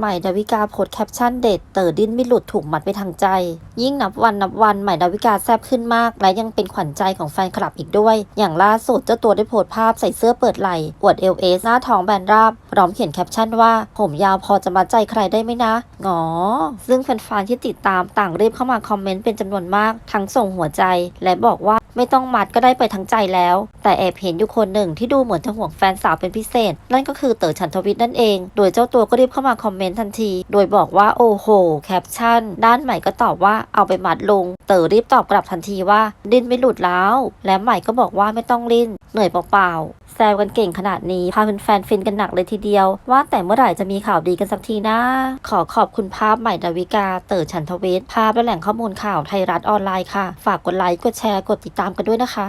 ใหม่ดาวิกาโพสแคปชั่นเด็ดเต๋อดิ้นไม่หลุดถูกมัดไปทางใจ ยิ่งนับวันนับวันใหม่ดาวิกาแซบขึ้นมาก และยังเป็นขวัญใจของแฟนคลับอีกด้วย อย่างล่าสุดเจ้าตัวได้โพสภาพใส่เสื้อเปิดไหล่อวดเอลเอสหน้าท้องแบนราบ พร้อมเขียนแคปชั่นว่า ผมยาวพอจะมัดใจใครได้ไหมนะงอซึ่งแฟนๆที่ติดตามต่างรีบเข้ามาคอมเมนต์เป็นจำนวนมาก ทั้งส่งหัวใจ และบอกว่า ไม่ต้องมัดก็ได้ไปทั้งใจแล้ว แต่แอบเห็นอยู่คนหนึ่งที่ดูเหมือนจะห่วงแฟนสาวเป็นพิเศษ นั่นก็คือเต๋อฉันทวิทย์นั่นเอง โดยเจ้าตัวก็รีบเข้ามาคอมเมนต์ทันที โดยบอกว่าโอ้โหแคปชั่น ด้านใหม่ก็ตอบว่าเอาไปมัดลง เต๋อรีบตอบกลับทันทีว่าดิ้นไม่หลุดแล้ว และใหม่ก็บอกว่าไม่ต้องลิ้น เหนื่อยเปล่าๆแซวกันเก่งขนาดนี้พาแฟนๆฟินกันหนักเลยทีเดียว ว่าแต่เมื่อไหร่จะมีข่าวดีกันสักทีนะ ขอขอบคุณภาพใหม่ดาวิกา เต๋อฉันทวิทย์ภาพและแหล่งข้อมูลข่าวไทยรัฐออนไลน์ค่ะ ฝากกดไลค์กดแชร์กดติดตามกันด้วยนะคะ